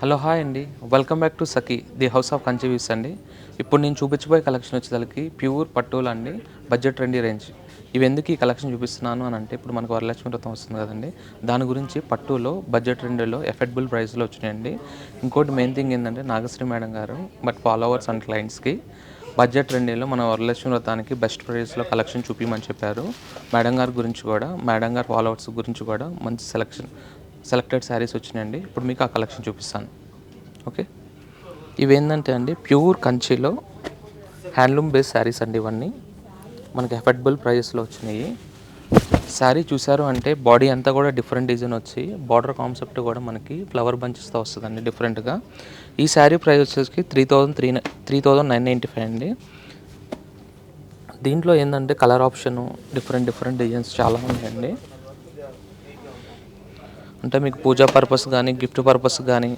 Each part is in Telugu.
హలో హాయ్ అండి. Welcome back to Sakhi the house of కంచివీస్ అండి. ఇప్పుడు నేను చూపించబోయే కలెక్షన్ వచ్చేసరికి ప్యూర్ పట్టులు అండి బడ్జెట్ రెండీ రేంజ్ ఇవి ఎందుకు ఈ కలెక్షన్ చూపిస్తున్నాను అని అంటే ఇప్పుడు మనకు వరలక్ష్మి వ్రతం వస్తుంది కదండి. దాని గురించి పట్టులో బడ్జెట్ రెండులో ఎఫెక్టబుల్ ప్రైస్లో వచ్చినాయండి. ఇంకోటి మెయిన్ థింగ్ ఏంటంటే నాగశ్రీ మేడం గారు బట్ ఫాలోవర్స్ అండ్ క్లయింట్స్కి బడ్జెట్ రెండేలో మన వరలక్ష్మి వ్రతానికి బెస్ట్ ప్రైస్లో కలెక్షన్ చూపించమని చెప్పారు. మేడం గారి గురించి కూడా మేడం గారి ఫాలోవర్స్ గురించి కూడా మంచి సెలెక్షన్ సెలెక్టెడ్ శారీస్ వచ్చినాయండి. ఇప్పుడు మీకు ఆ కలెక్షన్ చూపిస్తాను. ఓకే? ఇవేంటంటే అండి ప్యూర్ కంచిలో హ్యాండ్లూమ్ బేస్ శారీస్ అండి ఇవన్నీ. మనకి ఎఫర్డబుల్ ప్రైజెస్లో వచ్చినాయి. శారీ చూసారు అంటే బాడీ అంతా కూడా డిఫరెంట్ డిజైన్ వచ్చి బార్డర్ కాన్సెప్ట్ కూడా మనకి ఫ్లవర్ బంచెస్తో వస్తుందండి డిఫరెంట్గా. ఈ శారీ ప్రైస్ వచ్చేసి three thousand three three thousand nine ninety five అండి. దీంట్లో ఏంటంటే colour option different different designs చాలా ఉన్నాయండి. అంటే మీకు పూజా పర్పస్ కానీ గిఫ్ట్ పర్పస్ కానీ.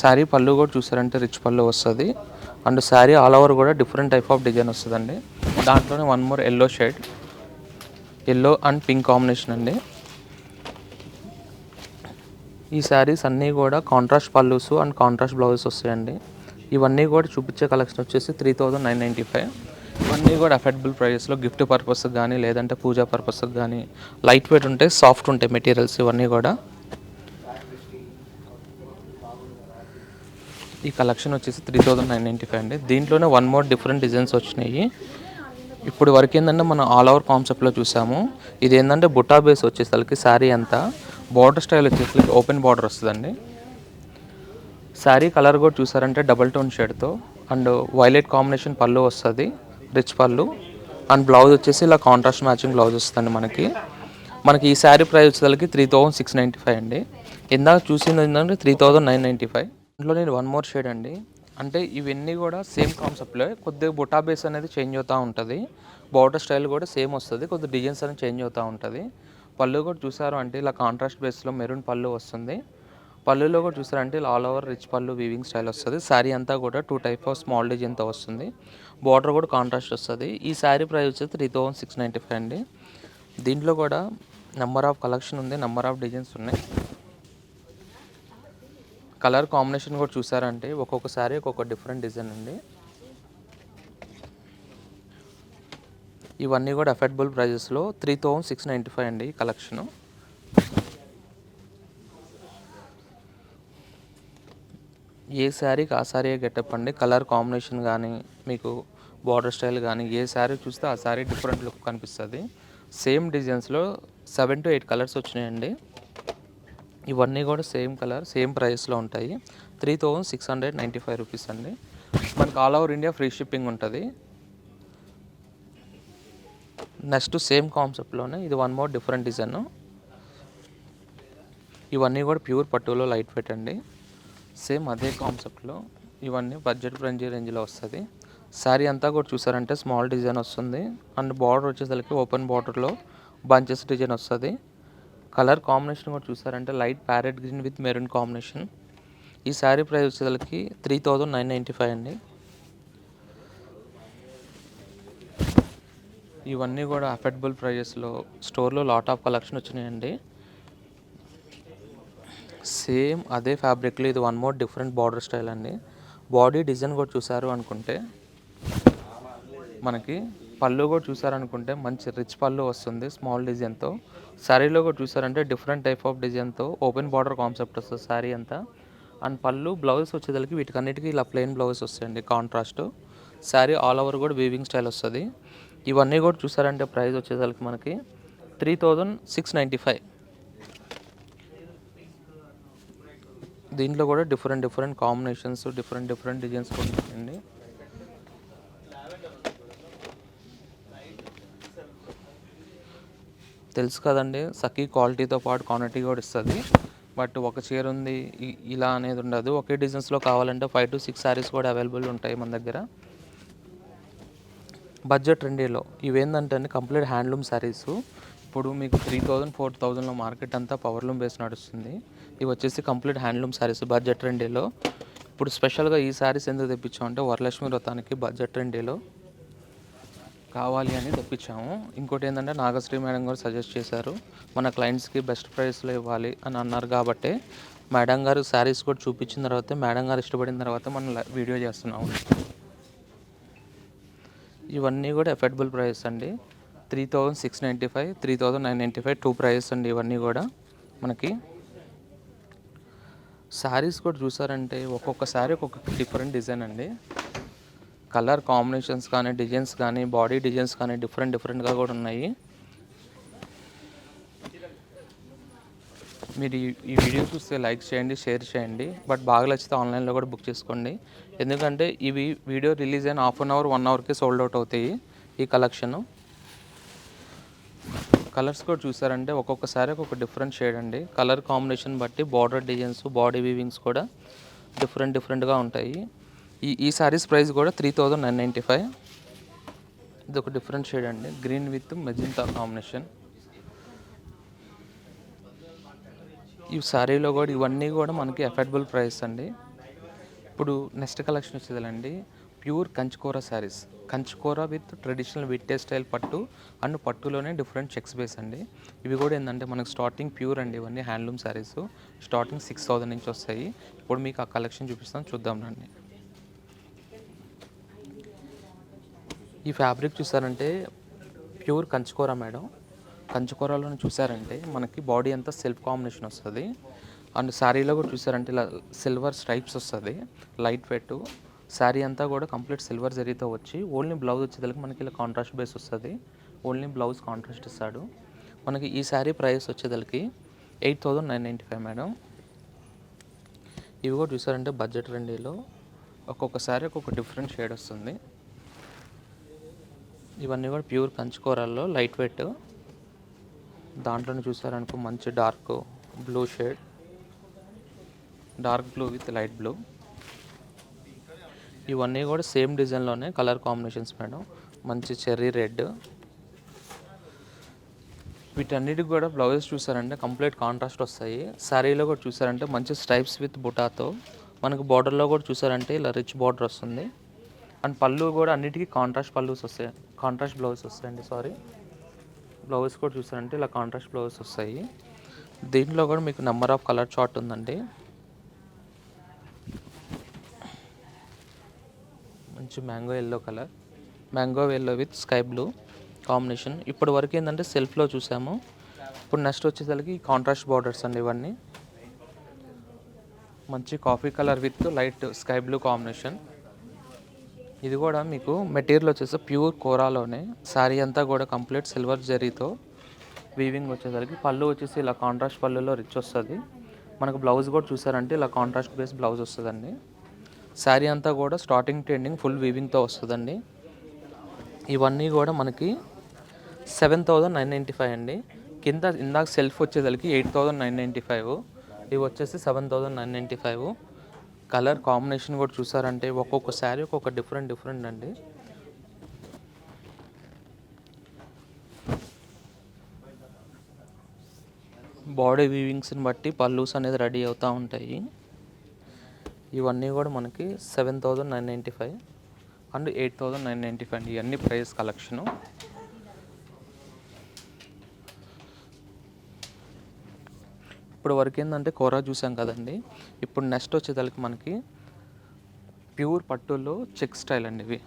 శారీ పళ్ళు కూడా చూసారంటే రిచ్ పళ్ళు వస్తుంది. అండ్ శారీ ఆల్ ఓవర్ కూడా డిఫరెంట్ టైప్ ఆఫ్ డిజైన్ వస్తుందండి. దాంట్లోనే one more yellow shade. Yellow and pink combination అండి. ఈ శారీస్ అన్నీ కూడా contrast pallus and contrast blouses వస్తాయండి. ఇవన్నీ కూడా చూపించే కలెక్షన్ వచ్చేసి three thousand nine ninety five. ఇవన్నీ కూడా అఫోర్డబుల్ ప్రైజెస్లో గిఫ్ట్ పర్పస్కి కానీ లేదంటే పూజా పర్పస్కి కానీ లైట్ వెయిట్ ఉంటాయి సాఫ్ట్ ఉంటాయి మెటీరియల్స్ ఇవన్నీ కూడా. ఈ కలెక్షన్ వచ్చేసి three thousand nine ninety five అండి. దీంట్లోనే వన్ మోర్ డిఫరెంట్ డిజైన్స్ వచ్చినాయి. ఇప్పుడు వరకు ఏంటంటే మనం ఆల్ ఓవర్ కాన్సెప్ట్లో చూసాము. ఇది ఏంటంటే బుట్టా బేస్ వచ్చేసరికి శారీ అంతా. బార్డర్ స్టైల్ వచ్చేసరికి ఓపెన్ బార్డర్ వస్తుందండి. శారీ కలర్ కూడా చూసారంటే డబల్ టోన్ షేడ్తో అండ్ వైలెట్ కాంబినేషన్ పళ్ళు వస్తుంది. రిచ్ పళ్ళు. అండ్ బ్లౌజ్ వచ్చేసి ఇలా కాంట్రాస్ట్ మ్యాచింగ్ బ్లౌజ్ వస్తుంది మనకి. మనకి ఈ శారీ ప్రైస్ వచ్చేసరికి three thousand six ninety five అండి. ఇందాక చూసింది ఏంటంటే three thousand nine ninety five. ఇంట్లో నేను వన్ మోర్ షేడ్ అండి. అంటే ఇవన్నీ కూడా సేమ్ కాన్సెప్ట్లో కొద్దిగా బుటా బేస్ అనేది చేంజ్ అవుతూ ఉంటుంది. బార్డర్ స్టైల్ కూడా సేమ్ వస్తుంది. కొద్దిగా డిజైన్స్ అనేది చేంజ్ అవుతూ ఉంటుంది. పళ్ళు కూడా చూసారు అంటే ఇలా కాంట్రాస్ట్ బేస్లో మెరూన్ పళ్ళు వస్తుంది. పళ్ళులో కూడా చూసారంటే ఆల్ ఓవర్ రిచ్ పళ్ళు వీవింగ్ స్టైల్ వస్తుంది. శారీ అంతా కూడా టూ టైప్ ఆఫ్ స్మాల్ డిజైన్తో వస్తుంది. బార్డర్ కూడా కాంట్రాస్ట్ వస్తుంది. ఈ శారీ ప్రైస్ వచ్చేసి three thousand six ninety five అండి. దీంట్లో కూడా నెంబర్ ఆఫ్ కలెక్షన్ ఉంది నెంబర్ ఆఫ్ డిజైన్స్ ఉన్నాయి. కలర్ కాంబినేషన్ కూడా చూసారంటే ఒక్కొక్క శారీ ఒక్కొక్క డిఫరెంట్ డిజైన్ అండి. ఇవన్నీ కూడా అఫోర్డబుల్ ప్రైజెస్లో three thousand six ninety five అండి కలెక్షను ఏ శారీకి ఆ శారీ గెటప్ అండి? కలర్ కాంబినేషన్ కానీ మీకు బార్డర్ స్టైల్ కానీ ఏ శారీ చూస్తే ఆ శారీ డిఫరెంట్ లుక్ కనిపిస్తుంది. సేమ్ డిజైన్స్లో సెవెన్ టు ఎయిట్ కలర్స్ వచ్చినాయండి. ఇవన్నీ కూడా సేమ్ కలర్ సేమ్ ప్రైస్లో ఉంటాయి. Three thousand six hundred ninety five rupees అండి. మనకి all over India free shipping ఉంటుంది. నెక్స్ట్ సేమ్ కాన్సెప్ట్లోనే ఇది వన్ మోర్ డిఫరెంట్ డిజైన్. ఇవన్నీ కూడా ప్యూర్ పట్టులో లైట్ వెయిట్ అండి. సేమ్ అదే కాన్సెప్ట్లో ఇవన్నీ బడ్జెట్ ఫ్రెండ్లీ రేంజ్లో వస్తుంది. శారీ అంతా కూడా చూసారంటే స్మాల్ డిజైన్ వస్తుంది. అండ్ బార్డర్ వచ్చేసరికి ఓపెన్ బార్డర్లో బంచెస్ డిజైన్ వస్తుంది. కలర్ కాంబినేషన్ కూడా చూసారంటే light parrot green with maroon combination. ఈ శారీ ప్రైస్ వచ్చేసరికి three thousand nine ninety five అండి. ఇవన్నీ కూడా అఫోర్డబుల్ ప్రైజెస్లో స్టోర్లో లాట్ ఆఫ్ కలెక్షన్ వచ్చినాయండి. సేమ్ అదే ఫ్యాబ్రిక్లో ఇది one more different border style అండి. బాడీ డిజైన్ కూడా చూసారు అనుకుంటే మనకి పళ్ళు కూడా చూసారనుకుంటే మంచి రిచ్ పళ్ళు వస్తుంది స్మాల్ డిజైన్తో. శారీలో కూడా చూసారంటే డిఫరెంట్ టైప్ ఆఫ్ డిజైన్తో. ఓపెన్ బార్డర్ కాన్సెప్ట్ వస్తుంది శారీ అంతా. అండ్ పళ్ళు బ్లౌజ్ వచ్చేసరికి వీటికన్నిటికీ ఇలా ప్లెయిన్ బ్లౌజ్ వస్తాయండి కాంట్రాస్ట్. శారీ ఆల్ ఓవర్ కూడా వీవింగ్ స్టైల్ వస్తుంది. ఇవన్నీ కూడా చూసారంటే ప్రైస్ వచ్చేసరికి మనకి three thousand six ninety five. దీంట్లో కూడా different different combinations different different designs కూడా ఉంటాయండి. తెలుసు కదండి సఖీ క్వాలిటీతో పాటు క్వాంటిటీ కూడా ఇస్తుంది. బట్ ఒక చీర ఉంది ఇలా అనేది ఉండదు. ఒకే డిజైన్స్లో కావాలంటే ఫైవ్ టు సిక్స్ శారీస్ కూడా అవైలబుల్ ఉంటాయి మన దగ్గర. బడ్జెట్ రెండేలో ఇవేంటంటే అండి కంప్లీట్ హ్యాండ్లూమ్ శారీస్ ఇప్పుడు మీకు త్రీ థౌజండ్ ఫోర్ థౌజండ్లో మార్కెట్ అంతా పవర్లూమ్ బేస్ నడుస్తుంది. ఇవి వచ్చేసి కంప్లీట్ హ్యాండ్లూమ్ శారీస్ బడ్జెట్ రెండేలో ఇప్పుడు స్పెషల్గా ఈ శారీస్ ఎందుకు తెప్పించామంటే వరలక్ష్మి వ్రతానికి బడ్జెట్ రెండేలో కావాలి అని తెప్పించాము. ఇంకోటి ఏంటంటే నాగశ్రీ మేడం గారు సజెస్ట్ చేశారు మన క్లయింట్స్కి బెస్ట్ ప్రైస్లో ఇవ్వాలి అని అన్నారు కాబట్టి మేడం గారు శారీస్ కూడా చూపించిన తర్వాత మేడం గారు ఇష్టపడిన తర్వాత మనం వీడియో చేస్తున్నాము. ఇవన్నీ కూడా ఎఫర్డబుల్ ప్రైస్ అండి. Three thousand six ninety five three thousand nine ninety five two prices అండి ఇవన్నీ కూడా మనకి. శారీస్ కూడా చూసారంటే ఒక్కొక్క శారీ ఒక్కొక్క డిఫరెంట్ డిజైన్ అండి. కలర్ కాంబినేషన్స్ కానీ డిజైన్స్ కానీ బాడీ డిజైన్స్ కానీ డిఫరెంట్ డిఫరెంట్గా కూడా ఉన్నాయి. మీరు ఈ వీడియో చూస్తే లైక్ చేయండి షేర్ చేయండి. బట్ బాగా నచ్చితే ఆన్లైన్లో కూడా బుక్ చేసుకోండి. ఎందుకంటే ఇవి వీడియో రిలీజ్ అయిన హాఫ్ అన్ అవర్ వన్ అవర్కి సోల్డ్ అవుట్ అవుతాయి ఈ కలెక్షను. కలర్స్ కూడా చూసారంటే ఒక్కొక్కసారి ఒక్కొక్క డిఫరెంట్ షేడ్ అండి. కలర్ కాంబినేషన్ బట్టి బార్డర్ డిజైన్స్ బాడీ వీవింగ్స్ కూడా డిఫరెంట్ డిఫరెంట్గా ఉంటాయి. ఈ ఈ సారీస్ ప్రైస్ కూడా three thousand nine ninety five. ఇది ఒక డిఫరెంట్ షేడ్ అండి. Green with magenta combination. ఈ శారీలో కూడా ఇవన్నీ కూడా మనకి అఫోర్డబుల్ ప్రైస్ అండి. ఇప్పుడు నెక్స్ట్ కలెక్షన్ వచ్చేదండి ప్యూర్ కంచుకూర శారీస్ కంచుకూర విత్ ట్రెడిషనల్ విట్టే స్టైల్ పట్టు అండ్ పట్టులోనే డిఫరెంట్ చెక్స్ బేస్ అండి. ఇవి కూడా ఏంటంటే మనకు స్టార్టింగ్ ప్యూర్ అండి ఇవన్నీ handloom saris. Starting six thousand నుంచి వస్తాయి. ఇప్పుడు మీకు ఆ కలెక్షన్ చూపిస్తాను. చూద్దాం రండి. ఈ ఫ్యాబ్రిక్ చూసారంటే ప్యూర్ కంచుకూర మేడం. కంచుకూరలో చూసారంటే మనకి బాడీ అంతా సెల్ఫ్ కాంబినేషన్ వస్తుంది. అండ్ శారీలో కూడా చూసారంటే ఇలా సిల్వర్ స్ట్రైప్స్ వస్తుంది. లైట్ వెయిట్ శారీ అంతా కూడా కంప్లీట్ సిల్వర్ జరీతో వచ్చి ఓన్లీ బ్లౌజ్ వచ్చేదానికి మనకి ఇలా కాంట్రాస్ట్ బేస్ వస్తుంది. ఓన్లీ బ్లౌజ్ కాంట్రాస్ట్ ఇస్తాడు. మనకి ఈ శారీ ప్రైస్ వచ్చేదానికి eight thousand nine ninety five madam. ఇవి కూడా చూసారంటే బడ్జెట్ రెండీలో ఒక్కొక్క శారీ ఒక్కొక్క డిఫరెంట్ షేడ్ వస్తుంది. ఇవన్నీ కూడా ప్యూర్ కంచుకూరల్లో లైట్ వెయిట్ దాంట్లోనే చూసారనుకో మంచి dark blue shade dark blue with light blue ఇవన్నీ కూడా సేమ్ డిజైన్లోనే కలర్ కాంబినేషన్స్ మేడం. మంచి చెర్రీ రెడ్. వీటన్నిటికి కూడా బ్లౌజెస్ చూసారంటే కంప్లీట్ కాంట్రాస్ట్ వస్తాయి. శారీలో కూడా చూసారంటే మంచి స్ట్రైప్స్ విత్ బుటాతో. మనకు బార్డర్లో కూడా చూసారంటే ఇలా రిచ్ బార్డర్ వస్తుంది. అండ్ పళ్ళు కూడా అన్నిటికీ కాంట్రాస్ట్ పళ్ళుస్ వస్తాయి. కాంట్రాస్ట్ బ్లౌజ్ వస్తాయండి సారీ. బ్లౌజ్ కూడా చూసారంటే ఇలా కాంట్రాస్ట్ బ్లౌజ్ వస్తాయి. దీంట్లో కూడా మీకు నెంబర్ ఆఫ్ కలర్ చార్ట్ ఉందండి. Orange mango yellow colour mango yellow with sky blue combination. ఇప్పటి వరకు ఏంటంటే సెల్ఫ్లో చూసాము. ఇప్పుడు నెక్స్ట్ వచ్చేసరికి కాంట్రాస్ట్ బార్డర్స్ అండి ఇవన్నీ. మంచి coffee colour with light sky blue combination. ఇది కూడా మీకు మెటీరియల్ వచ్చేసి ప్యూర్ కోరాలోనే. శారీ అంతా కూడా కంప్లీట్ సిల్వర్ జరీతో. వీవింగ్ వచ్చేసరికి పళ్ళు వచ్చేసి ఇలా కాంట్రాస్ట్ పళ్ళులో రిచ్ వస్తుంది. మనకు బ్లౌజ్ కూడా చూసారంటే ఇలా కాంట్రాస్ట్ బేస్ బ్లౌజ్ వస్తుందండి. శారీ అంతా కూడా స్టార్టింగ్ టు ఎండింగ్ ఫుల్ వీవింగ్తో వస్తుందండి. ఇవన్నీ కూడా మనకి seven thousand nine ninety five అండి. కింద ఇందాక సెల్ఫ్ వచ్చేసరికి eight thousand nine ninety five ఇవి వచ్చేసి seven thousand nine ninety five colour combination కూడా చూసారంటే ఒక్కొక్క శారీ ఒక్కొక్క డిఫరెంట్ డిఫరెంట్ అండి. బాడీ వీవింగ్స్ని బట్టి పల్లూస్ అనేది రెడీ అవుతూ ఉంటాయి. ఇవన్నీ కూడా మనకి seven thousand nine ninety five and eight thousand nine ninety five అండి. ఇవన్నీ ప్రైస్ కలెక్షను. ఇప్పుడు వరకు ఏంటంటే కూర చూసాం కదండి. ఇప్పుడు నెక్స్ట్ వచ్చేదానికి మనకి ప్యూర్ పట్టులో చెక్ స్టైల్ అండి ఇవి.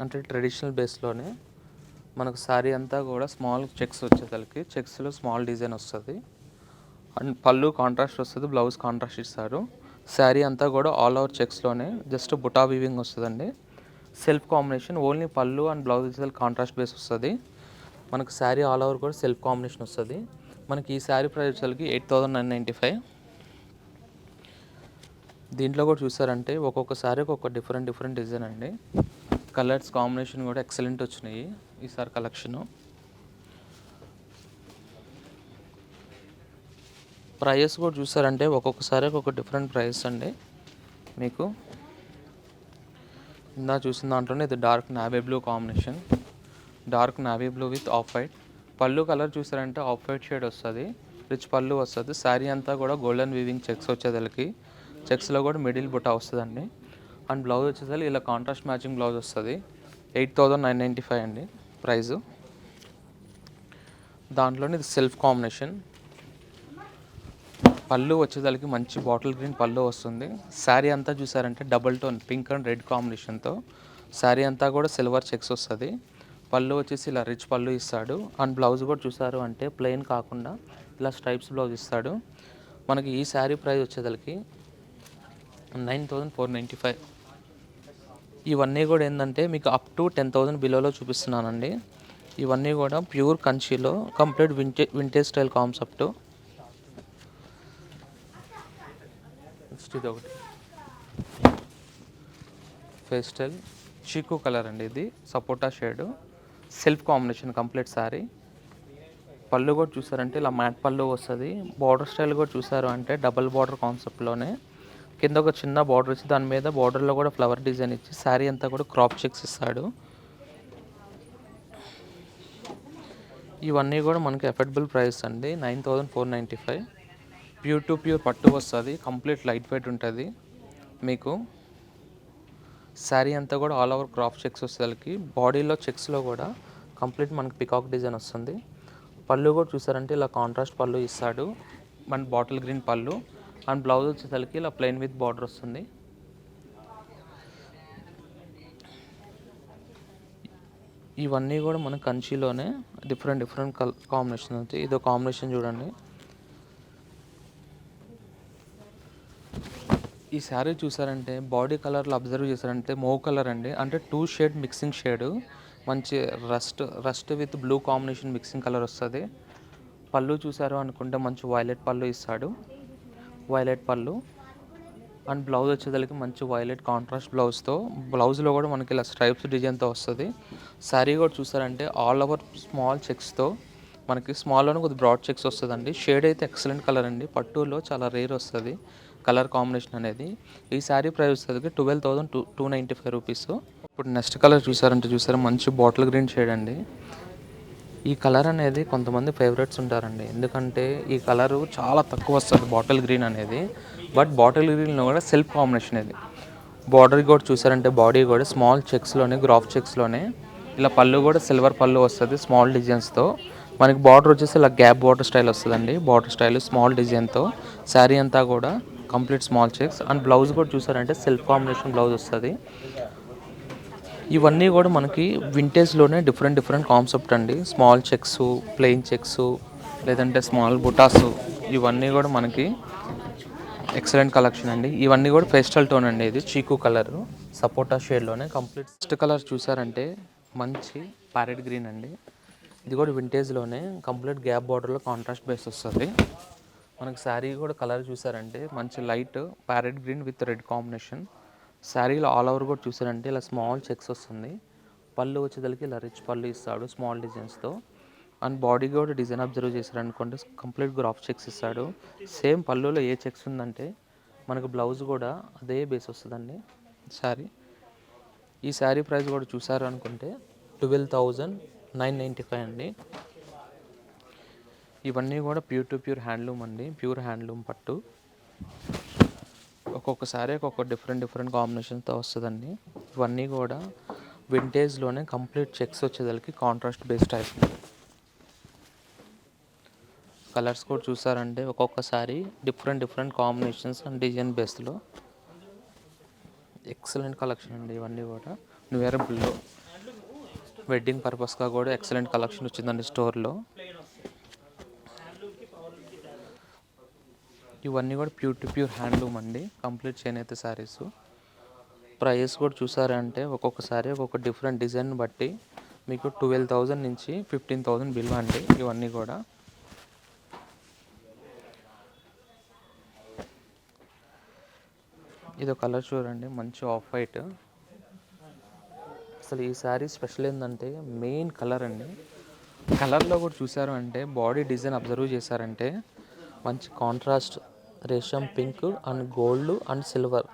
అంటే ట్రెడిషనల్ బేస్లోనే మనకు శారీ అంతా కూడా స్మాల్ చెక్స్ వచ్చేసరికి చెక్స్లో స్మాల్ డిజైన్ వస్తుంది. అండ్ పళ్ళు కాంట్రాస్ట్ వస్తుంది బ్లౌజ్ కాంట్రాస్ట్ ఇస్తారు. శారీ అంతా కూడా ఆల్ ఓవర్ చెక్స్లోనే జస్ట్ బుటా వీవింగ్ వస్తుందండి. Self combination only pallu and blouse ఇస్తే కాంట్రాస్ట్ బేస్ వస్తుంది. మనకు శారీ ఆల్ ఓవర్ కూడా సెల్ఫ్ కాంబినేషన్ వస్తుంది. మనకి ఈ శారీ ప్రైస్ వచ్చేసరికి eight thousand nine ninety five దీంట్లో కూడా చూసారంటే ఒక్కొక్క శారీ ఒక్కొక్క డిఫరెంట్ డిఫరెంట్ డిజైన్ అండి. కలర్స్ కాంబినేషన్ కూడా ఎక్సలెంట్ వచ్చినాయి ఈసారి కలెక్షను ప్రైస్ కూడా చూసారంటే ఒక్కొక్కసారి ఒక్కొక్క డిఫరెంట్ ప్రైస్ అండి. మీకు ఇందా చూసిన దాంట్లోనే ఇది dark navy blue combination. Dark navy blue with off white. Pallu colour చూసారంటే ఆఫ్ వైట్ షేడ్ వస్తుంది. రిచ్ పళ్ళు వస్తుంది. శారీ అంతా కూడా గోల్డెన్ వీవింగ్ చెక్స్ వచ్చేదానికి చెక్స్లో కూడా మిడిల్ బుట్ట వస్తుందండి. అండ్ బ్లౌజ్ వచ్చేసరికి ఇలా కాంట్రాస్ట్ మ్యాచింగ్ బ్లౌజ్ వస్తుంది. Eight thousand nine ninety five అండి ప్రైజు దాంట్లోనే ఇది సెల్ఫ్ కాంబినేషన్. పళ్ళు వచ్చేసరికి మంచి బాటిల్ గ్రీన్ పళ్ళు వస్తుంది. శారీ అంతా చూసారంటే double tone pink and red కాంబినేషన్తో. శారీ అంతా కూడా సిల్వర్ చెక్స్ వస్తుంది. పళ్ళు వచ్చేసి ఇలా రిచ్ పళ్ళు ఇస్తాడు. అండ్ బ్లౌజ్ కూడా చూసారు అంటే ప్లెయిన్ కాకుండా ఇలా స్ట్రైప్స్ బ్లౌజ్ ఇస్తాడు. మనకి ఈ శారీ ప్రైస్ వచ్చేసరికి nine thousand four ninety five. ఇవన్నీ కూడా ఏంటంటే మీకు అప్ టు టెన్ థౌజండ్ బిలోలో చూపిస్తున్నానండి. ఇవన్నీ కూడా ప్యూర్ కంచిలో కంప్లీట్ వింటే వింటేజ్ స్టైల్ కాన్సెప్ట్ నెక్స్ట్ ఇది ఒకటి. ఫేస్టల్ చీకు కలర్ అండి ఇది. Sapota shade self combination complete sari pallu కూడా చూసారంటే ఇలా మ్యాట్ పళ్ళు వస్తుంది. బార్డర్ స్టైల్ కూడా చూసారు అంటే డబల్ బార్డర్ కాన్సెప్ట్లోనే కింద ఒక చిన్న బార్డర్ ఇచ్చి దాని మీద బార్డర్లో కూడా ఫ్లవర్ డిజైన్ ఇచ్చి శారీ అంతా కూడా క్రాప్ చెక్స్ ఇస్తాడు. ఇవన్నీ కూడా మనకి ఎఫర్డబుల్ ప్రైస్ అండి. Nine thousand four ninety five pure to pure పట్టు వస్తుంది. కంప్లీట్ లైట్ వెయిట్ ఉంటుంది. మీకు శారీ అంతా కూడా ఆల్ ఓవర్ క్రాప్ చెక్స్ వచ్చేసరికి బాడీలో చెక్స్లో కూడా కంప్లీట్ మనకి పికాక్ డిజైన్ వస్తుంది. పళ్ళు కూడా చూసారంటే ఇలా కాంట్రాస్ట్ పళ్ళు ఇస్తాడు. మన బాటిల్ గ్రీన్ పళ్ళు. అండ్ బ్లౌజ్ వచ్చేసరికి ఇలా ప్లెయిన్ విత్ బార్డర్ వస్తుంది. ఇవన్నీ కూడా మన కంచిలోనే డిఫరెంట్ డిఫరెంట్ కల్ కాంబినేషన్ ఉంది. ఇదో కాంబినేషన్ చూడండి. ఈ శారీ చూసారంటే బాడీ కలర్లో అబ్జర్వ్ చేశారంటే మో కలర్ అండి. అంటే టూ షేడ్ మిక్సింగ్ షేడ్. మంచి rust rust with blue combination mixing colour వస్తుంది. పళ్ళు చూసారు అనుకుంటే మంచి వైలెట్ పళ్ళు ఇస్తాడు. వైలెట్ పళ్ళు. అండ్ బ్లౌజ్ వచ్చేదానికి మంచి వైలెట్ కాంట్రాస్ట్ బ్లౌజ్తో. బ్లౌజ్లో కూడా మనకి ఇలా స్ట్రైప్స్ డిజైన్తో వస్తుంది. శారీ కూడా చూసారంటే ఆల్ ఓవర్ స్మాల్ చెక్స్తో. మనకి స్మాల్లోనే కొద్ది బ్రాడ్ చెక్స్ వస్తుందండి. షేడ్ అయితే ఎక్సలెంట్ కలర్ అండి. పట్టులో చాలా రేర్ వస్తుంది. కలర్ కాంబినేషన్ అనేది ఈ శారీ ప్రైస్ వచ్చేసరికి twelve thousand two two ninety five rupees. ఇప్పుడు నెక్స్ట్ కలర్ చూసారంటే చూసారా మంచి బాటిల్ గ్రీన్ షేడ్ అండి. ఈ కలర్ అనేది కొంతమంది ఫేవరెట్స్ ఉంటారండి. ఎందుకంటే ఈ కలరు చాలా తక్కువ వస్తుంది బాటిల్ గ్రీన్ అనేది. బట్ బాటిల్ గ్రీన్లో కూడా సెల్ఫ్ కాంబినేషన్ ఇది. బార్డర్ కూడా చూసారంటే బాడీ కూడా స్మాల్ చెక్స్లోనే గ్రాఫ్ చెక్స్లోనే ఇలా పళ్ళు కూడా సిల్వర్ పళ్ళు వస్తుంది స్మాల్ డిజైన్స్తో మనకి బార్డర్ వచ్చేసి ఇలా గ్యాప్ బార్డర్ స్టైల్ వస్తుందండి. బార్డర్ స్టైల్ స్మాల్ డిజైన్తో శారీ అంతా కూడా complete small checks. And blouse కూడా చూసారంటే సెల్ఫ్ కాంబినేషన్ బ్లౌజ్ వస్తుంది. ఇవన్నీ కూడా మనకి వింటేజ్లోనే డిఫరెంట్ డిఫరెంట్ కాన్సెప్ట్ అండి. స్మాల్ చెక్స్ ప్లెయిన్ చెక్స్ లేదంటే స్మాల్ బుటాస్ ఇవన్నీ కూడా మనకి ఎక్సలెంట్ కలెక్షన్ అండి. ఇవన్నీ కూడా పేస్టల్ టోన్ అండి ఇది చీకు కలర్ సపోటా షేడ్లోనే కంప్లీట్ ఫస్ట్ కలర్ చూసారంటే మంచి ప్యారెట్ గ్రీన్ అండి. ఇది కూడా వింటేజ్లోనే కంప్లీట్ గ్యాప్ బార్డర్లో కాంట్రాస్ట్ బేస్ వస్తుంది. మనకు శారీ కూడా కలర్ చూసారంటే మంచి light parrot green with red combination. శారీలో ఆల్ ఓవర్ కూడా చూసారంటే ఇలా స్మాల్ చెక్స్ వస్తుంది. పళ్ళు వచ్చేదలికి ఇలా రిచ్ పళ్ళు ఇస్తాడు స్మాల్ డిజైన్స్తో అండ్ బాడీ కూడా డిజైన్ అబ్జర్వ్ చేశారు అనుకోండి కంప్లీట్ గ్రాఫ్ చెక్స్ ఇస్తాడు. సేమ్ పళ్ళులో ఏ చెక్స్ ఉందంటే మనకు బ్లౌజ్ కూడా అదే బేస్ వస్తుందండి శారీ. ఈ శారీ ప్రైస్ కూడా చూసారు అనుకుంటే twelve thousand nine ninety five అండి. ఇవన్నీ కూడా ప్యూర్ టు ప్యూర్ హ్యాండ్లూమ్ అండి. ప్యూర్ హ్యాండ్లూమ్ పట్టు. ఒక్కొక్కసారి ఒక్కొక్క డిఫరెంట్ డిఫరెంట్ కాంబినేషన్తో వస్తుందండి. ఇవన్నీ కూడా వింటేజ్లోనే కంప్లీట్ చెక్స్ వచ్చేదానికి కాంట్రాస్ట్ బేస్ టైప్ కలర్స్ కూడా చూసారంటే ఒక్కొక్కసారి different different combinations and design బేస్లో ఎక్సలెంట్ కలెక్షన్ అండి ఇవన్నీ కూడా. న్యూ ఇయర్ బిల్లో వెడ్డింగ్ పర్పస్గా కూడా ఎక్సలెంట్ కలెక్షన్ వచ్చిందండి స్టోర్లో ఇవన్నీ కూడా ప్యూర్ టు ప్యూర్ హ్యాండ్లూమ్ అండి. కంప్లీట్ చేనేత శారీస్. ప్రైస్ కూడా చూసారంటే ఒక్కొక్కసారి ఒక్కొక్క డిఫరెంట్ డిజైన్ బట్టి మీకు ట్వెల్వ్ థౌజండ్ నుంచి ఫిఫ్టీన్ థౌజండ్ బిల్ అండి ఇవన్నీ కూడా. ఇది కలర్ చూడండి మంచి ఆఫ్ వైట్. అసలు ఈ శారీ స్పెషల్ ఏంటంటే మెయిన్ కలర్ అండి. కలర్లో కూడా చూసారు అంటే బాడీ డిజైన్ అబ్జర్వ్ చేశారంటే మంచి contrast రేషం pink and gold and silver.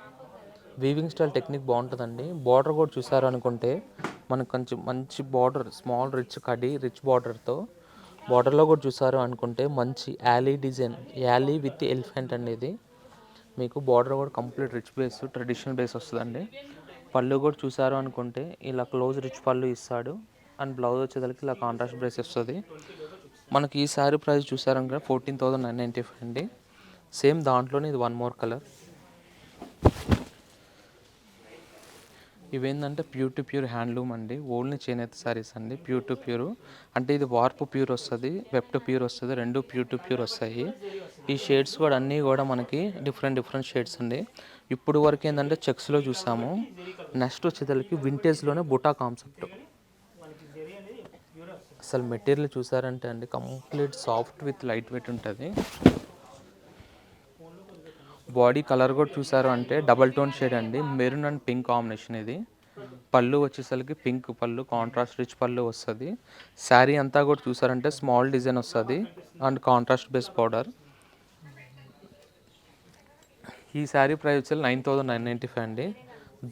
Weaving style technique బాగుంటుందండి. బార్డర్ కూడా చూసారు అనుకుంటే మనకు కొంచెం మంచి బార్డర్ స్మాల్ రిచ్ కడి రిచ్ బార్డర్తో. బార్డర్లో కూడా చూసారు అనుకుంటే మంచి యాలీ డిజైన్ యాలీ విత్ ఎలిఫెంట్ అండి ఇది మీకు బార్డర్ కూడా complete rich base traditional base వస్తుందండి. పళ్ళు కూడా చూసారు అనుకుంటే ఇలా క్లోజ్ రిచ్ పళ్ళు ఇస్తాడు. అండ్ బ్లౌజ్ వచ్చేసరికి ఇలా కాంట్రాస్ట్ బ్రేస్ వస్తుంది. మనకి ఈ sari price చూసారనుకుంటే fourteen thousand nine ninety five అండి. సేమ్ దాంట్లోనే ఇది వన్ మోర్ కలర్ ఇవేంటంటే ప్యూర్ టు ప్యూర్ హ్యాండ్లూమ్ అండి. ఓన్లీ చేనేత శారీస్ అండి. ప్యూర్ టు ప్యూర్ అంటే ఇది వార్పు ప్యూర్ వస్తుంది వెబ్ టు ప్యూర్ వస్తుంది రెండు ప్యూర్ టు ప్యూర్ వస్తాయి. ఈ షేడ్స్ కూడా అన్నీ కూడా మనకి డిఫరెంట్ డిఫరెంట్ షేడ్స్ అండి. ఇప్పుడు వరకు ఏంటంటే చెక్స్లో చూసాము. నెక్స్ట్ వచ్చేసరికి వింటేజ్లోనే బుటా కాన్సెప్ట్ అసలు మెటీరియల్ చూసారంటే అండి complete soft with light weight ఉంటుంది. బాడీ కలర్ కూడా చూసారు అంటే డబల్ టోన్ షేడ్ అండి. మెరూన్ అండ్ పింక్ కాంబినేషన్ ఇది. పళ్ళు వచ్చేసరికి పింక్ పళ్ళు కాంట్రాస్ట్ రిచ్ పళ్ళు వస్తుంది. శారీ అంతా కూడా చూసారంటే స్మాల్ డిజైన్ వస్తుంది. అండ్ కాంట్రాస్ట్ బేస్ పౌడర్ ఈ శారీ ప్రైస్ వచ్చి nine thousand nine ninety five అండి.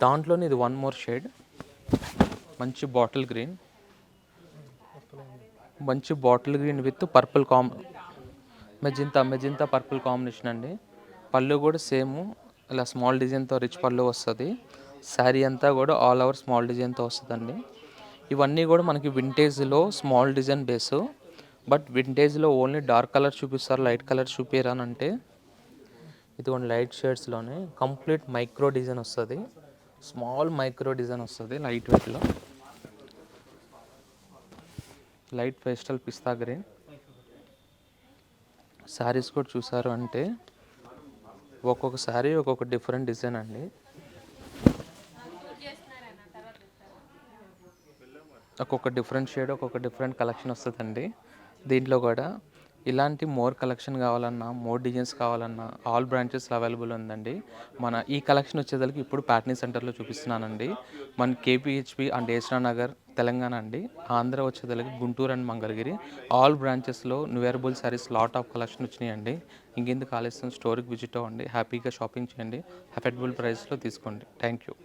దాంట్లోనే ఇది వన్ మోర్ షేడ్ మంచి బాటిల్ గ్రీన్ మంచి bottle green with purple comb magenta magenta purple combination అండి. పళ్ళు కూడా సేమ్ ఇలా స్మాల్ డిజైన్తో రిచ్ పళ్ళు వస్తుంది. శారీ అంతా కూడా ఆల్ ఓవర్ స్మాల్ డిజైన్తో వస్తుందండి. ఇవన్నీ కూడా మనకి వింటేజ్లో స్మాల్ డిజైన్ బేస్ బట్ వింటేజ్లో ఓన్లీ డార్క్ కలర్ చూపిస్తారు లైట్ కలర్ చూపిరా అని అంటే ఇదిగోండి లైట్ షేడ్స్లోనే కంప్లీట్ మైక్రో డిజైన్ వస్తుంది. స్మాల్ మైక్రో డిజైన్ వస్తుంది లైట్ వెయిట్లో. లైట్ పేస్టల్ పిస్తా గ్రీన్. శారీస్ కూడా చూసారు అంటే ఒక్కొక్కసారి ఒక్కొక్క డిఫరెంట్ డిజైన్ అండి. ఒక్కొక్క డిఫరెంట్ షేడ్ ఒక్కొక్క డిఫరెంట్ కలెక్షన్ వస్తుందండి. దీంట్లో కూడా ఇలాంటి మోర్ కలెక్షన్ కావాలన్నా మోర్ డిజైన్స్ కావాలన్నా ఆల్ బ్రాంచెస్ అవైలబుల్ ఉందండి. మన ఈ కలెక్షన్ వచ్చేసరికి ఇప్పుడు ప్యాటర్నీ సెంటర్లో చూపిస్తున్నానండి. మన కేపీహెచ్పి అండ్ ఏసరా నగర్ తెలంగాణ అండి. ఆంధ్ర వచ్చేదలకి గుంటూరు అండ్ మంగళగిరి. ఆల్ బ్రాంచెస్లో న్యూయరబుల్ సారీస్ లాట్ ఆఫ్ కలెక్షన్ వచ్చినాయండి. ఇంకెందుకు ఆలస్యం స్టోర్కి విజిట్ అవ్వండి. హ్యాపీగా షాపింగ్ చేయండి. అఫోర్డబుల్ ప్రైస్లో తీసుకోండి. Thank you